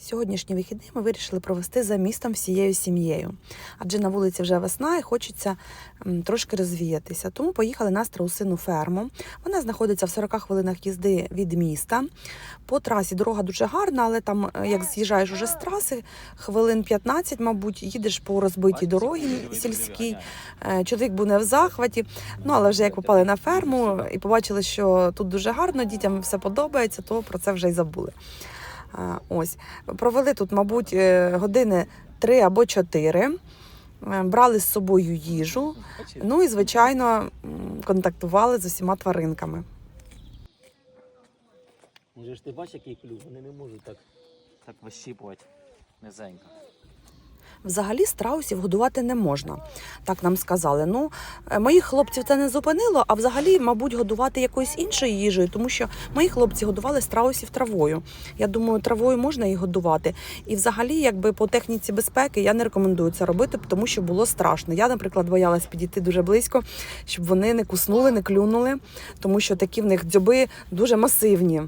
Сьогоднішні вихідні ми вирішили провести за містом всією сім'єю, адже на вулиці вже весна і хочеться трошки розвіятися. Тому поїхали на страусину ферму. Вона знаходиться в 40 хвилинах їзди від міста. По трасі дорога дуже гарна, але там, е, як з'їжджаєш уже з траси, хвилин 15, мабуть, їдеш по розбитій дорогі сільській. Е, Чоловік був не в захваті. Ну але вже як попали на ферму і побачили, що тут дуже гарно, дітям все подобається, то про це вже й забули. Ось провели тут, мабуть, е, години три або чотири. Е, Брали з собою їжу. Ну і звичайно контактували з усіма тваринками. Може ж ти бачиш, який клюв, вони не можуть так, так вищіпувати низенько. Взагалі страусів годувати не можна, так нам сказали. Ну, е, моїх хлопців це не зупинило, а взагалі, мабуть, годувати якоюсь іншою їжею, тому що мої хлопці годували страусів травою. Я думаю, травою можна їх годувати. І взагалі, якби по техніці безпеки, я не рекомендую це робити, тому що було страшно. Я, наприклад, боялась підійти дуже близько, щоб вони не куснули, не клюнули, тому що такі в них дзьоби дуже масивні.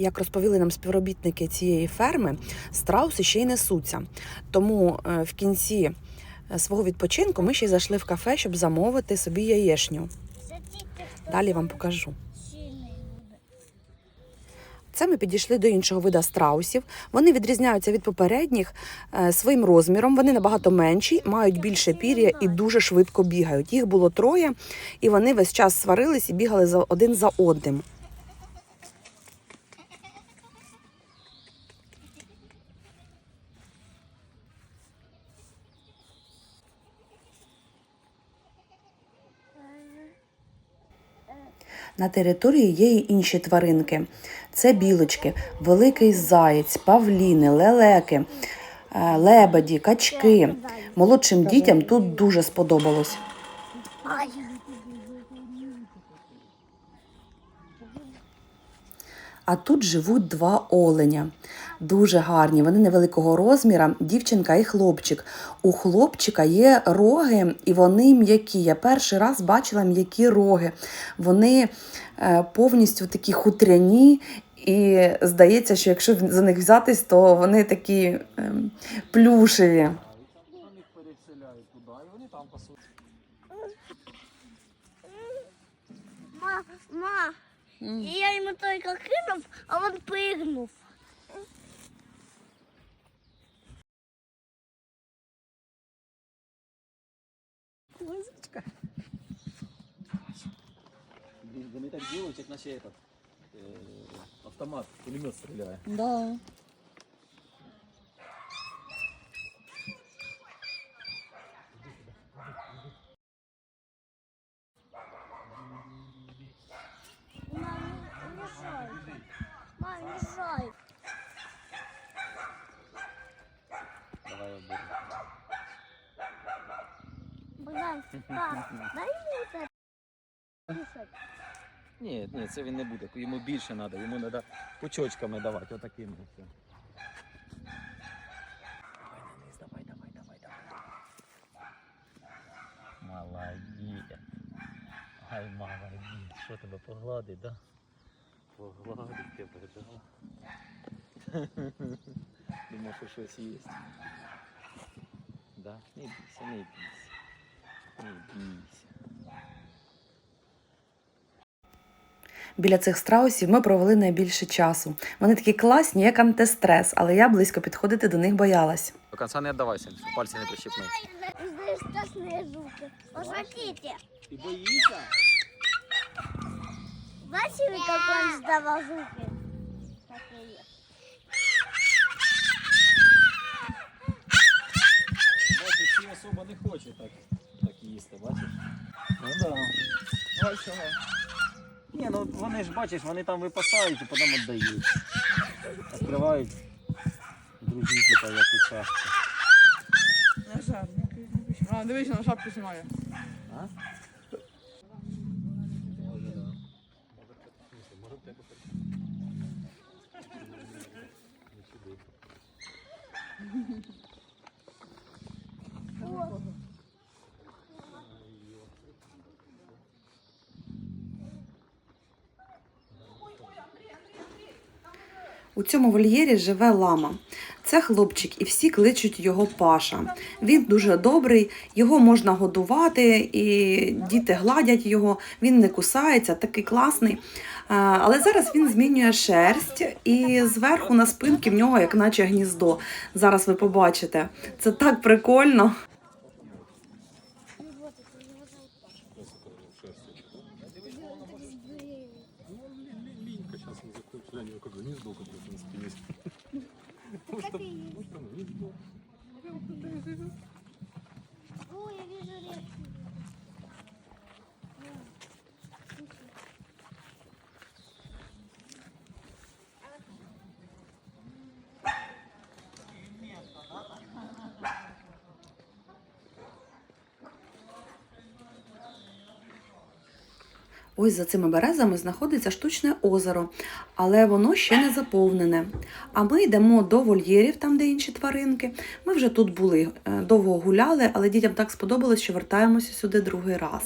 Як розповіли нам співробітники цієї ферми, страуси ще й несуться. Тому е, в кінці е, свого відпочинку ми ще й зайшли в кафе, щоб замовити собі яєшню. Далі вам покажу. Це ми підійшли до іншого вида страусів. Вони відрізняються від попередніх е, своїм розміром. Вони набагато менші, мають більше пір'я і дуже швидко бігають. Їх було троє, і вони весь час сварились і бігали один за одним. На території є й інші тваринки. Це білочки, великий заєць, павліни, лелеки, е, лебеді, качки. Молодшим дітям тут дуже сподобалось. А тут живуть два оленя. Дуже гарні. Вони невеликого розміра, дівчинка і хлопчик. У хлопчика є роги, і вони м'які. Я перший раз бачила м'які роги. Вони е, повністю такі хутряні. І здається, що якщо за них взятись, то вони такі ем, плюшеві. Ма, ма, я ему только кинув, а он прыгнув. Блін, Вони так ділять, як наче этот, е, автомат, пулемет стріляє. Да. Мам, не жай. Мам, не жай. Ні, ні, це він не буде. Йому більше треба, йому треба пучочками давати, отакими. Все. Давай, давай, давай, давай, давай. Молодець. Ай, молодець. Що тебе погладить, да? Погладить тебе, да? Думав, що щось є. Да? Не бійся, не бійся. Не бійся. Біля цих страусів ми провели найбільше часу. Вони такі класні, як антистрес, але я близько підходити до них боялась. До конца не отдавайся, щоб пальці не прищипнув. Знаешь, страшные звуки. Посмотрите. Ти боїшся? Бачили, как он издавал звуки? Бачиш, особо не хочуть так, так їсти, бачиш? Ну да. Ось чого. Ні, ну вони ж бачиш, вони там випасають і потім віддають. Відкривають другі, типа, як у чашці. На пі- А, дивись, на шапку знімає. А? У цьому вольєрі живе лама. Це хлопчик, і всі кличуть його Паша. Він дуже добрий, його можна годувати, і діти гладять його, він не кусається, такий класний. Але зараз він змінює шерсть, і зверху на спинці в нього як наче гніздо. Зараз ви побачите. Це так прикольно. Ось за цими березами знаходиться штучне озеро, але воно ще не заповнене. А ми йдемо до вольєрів, там де інші тваринки. Ми вже тут були, е, довго гуляли, але дітям так сподобалось, що вертаємося сюди другий раз.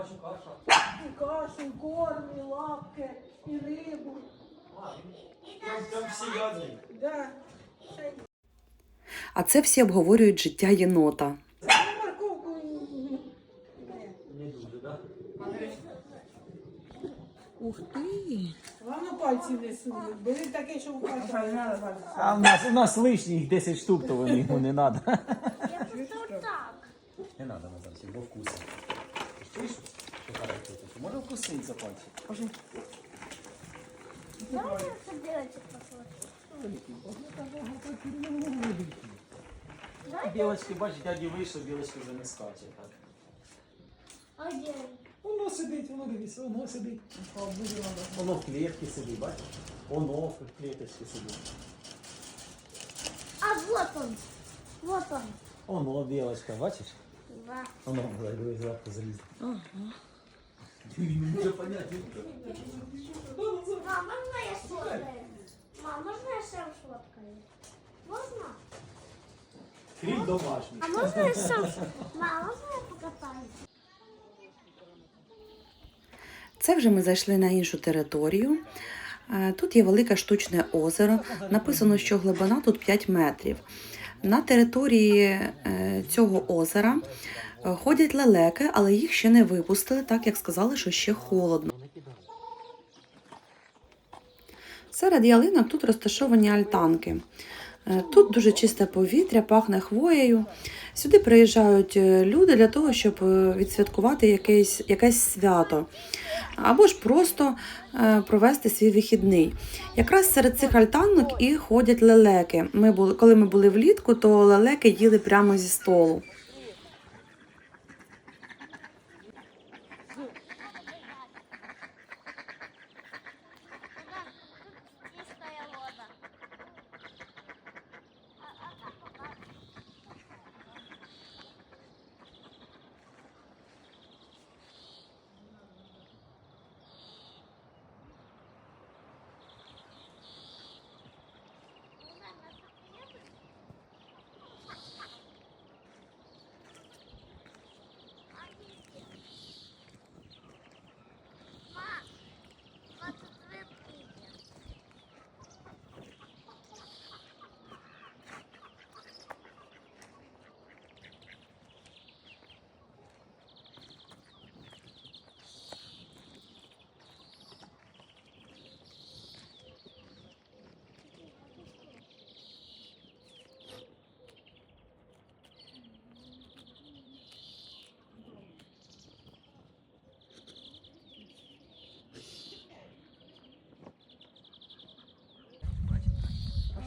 Бачу каша. І кашу, і корм, і лапки, і рибу. Там, там всі ядні. Да. А це всі обговорюють життя єнота. Морковку. Не дуже, так? Ух ти! Главное пальці не сули. Бери таке, що в пальці. А в нас, у нас лишніх 10 штук, то вони йому не треба. Я просто так. Не треба Назарчик, бо вкусить. Чуєш, каже хтось? Може вкусить за пальчик. Давай я собирать посмотрим. Білочки, бачиш, дяді вийшли, білочки вже не скаче. Так. А где? Воно сидить, воно дивіться, воно сидить. Воно в клітці сидить, бачиш? Воно в кліточці сидить. А вот он. Вот он. Воно білочка, бачиш? Да. Воно, дивись, зверху залізла. Ага. Не може поняти. Мам, можно я сфоткаю? Мам, можно я сам сфоткаю? Можно? Крім домашній. А можно я сам? Мам, можно я покатаюсь? Це вже ми зайшли на іншу територію. Е, Тут є велике штучне озеро. Написано, що глибина тут 5 метрів. На території е, цього озера ходять лелеки, але їх ще не випустили, так як сказали, що ще холодно. Серед ялинок тут розташовані альтанки. Е, Тут дуже чисте повітря, пахне хвоєю. Сюди приїжджають е, люди для того, щоб е, відсвяткувати якесь, якесь свято або ж просто е, провести свій вихідний. Якраз серед цих альтанок і ходять лелеки. Ми були, коли ми були влітку, то лелеки їли прямо зі столу.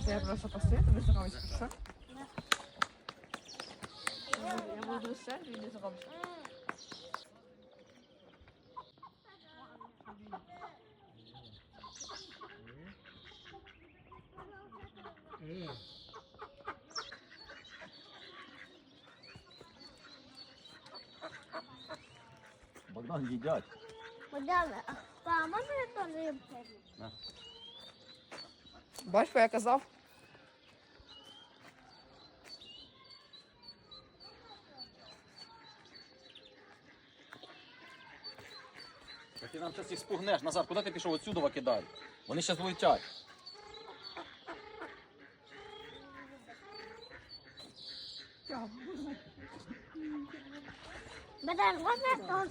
Я просто постою, ты знакомишься, хорошо? Я буду сядь и не знакомься. Богдан їдять. Богдан, а можна я теж рибку? Бач, що я казав? Та ти нам зараз їх спугнеш. Назар, куди ти пішов отсюди кидай? Вони зараз влетять. Бедар, можна я теж?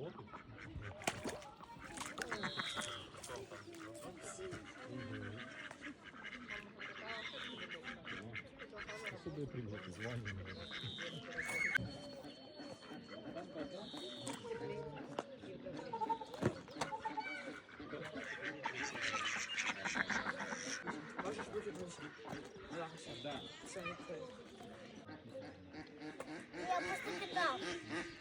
Кислоты? Особые приметы, звания. Я просто кидал.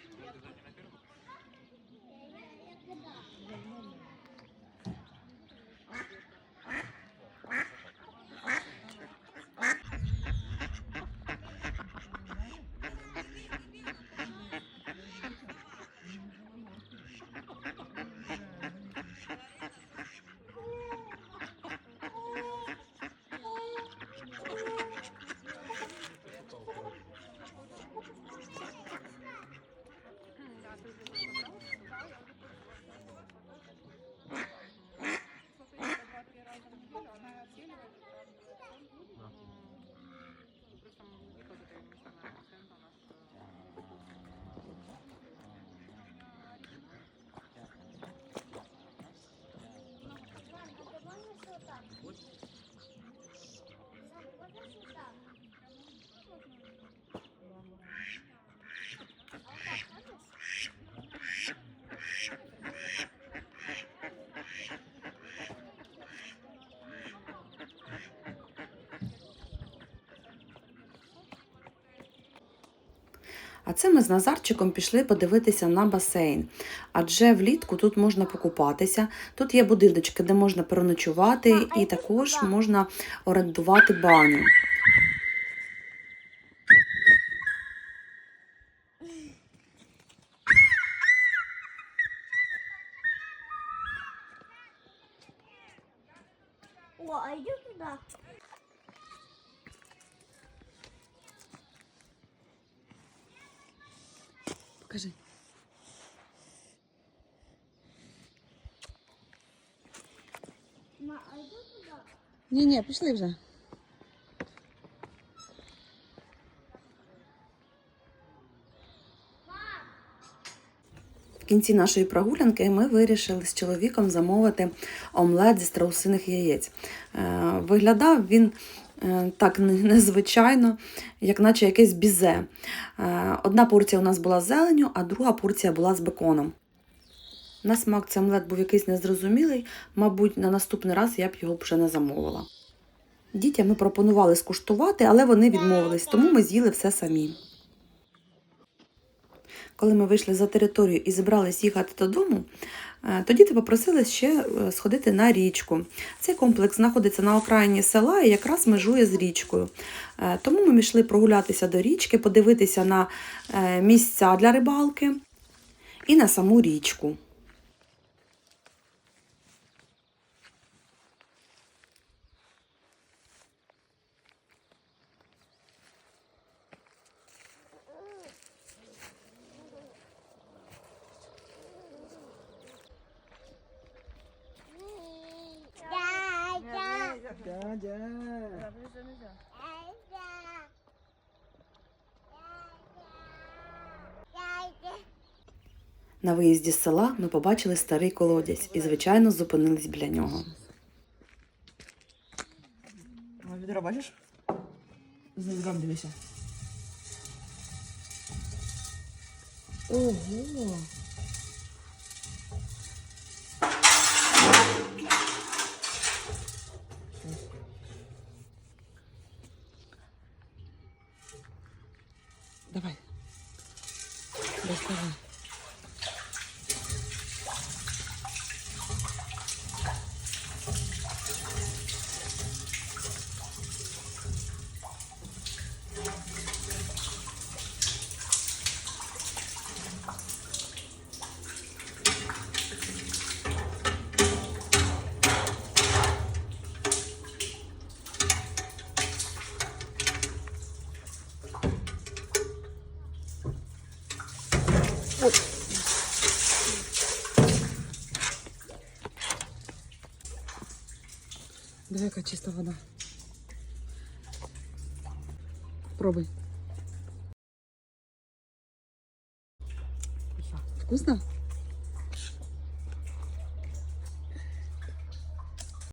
А це ми з Назарчиком пішли подивитися на басейн. Адже влітку тут можна покупатися. Тут є будиночки, де можна переночувати, і також можна орендувати баню. О, а иди туда. Покажи. Ма, а иди туда. Ні, ні, пішли вже. В кінці нашої прогулянки ми вирішили з чоловіком замовити омлет зі страусиних яєць. Е, Виглядав він так незвичайно, як наче якесь бізе. Е, Одна порція у нас була з зеленю, а друга порція була з беконом. На смак цей омлет був якийсь незрозумілий, мабуть, на наступний раз я б його вже не замовила. Дітям ми пропонували скуштувати, але вони відмовились, тому ми з'їли все самі. Коли ми вийшли за територію і зібрались їхати додому, е, ти діти попросили ще е, сходити на річку. Цей комплекс знаходиться на окраїні села і якраз межує з річкою. Е, Тому ми пішли прогулятися до річки, подивитися на місця для рибалки і на саму річку. На виїзді з села ми побачили старий колодязь і, звичайно, зупинились біля нього. А відро бачиш? За відром дивися. Ого! Давай. Доставай. Давай, яка чиста вода. Пробуй. Вкусно?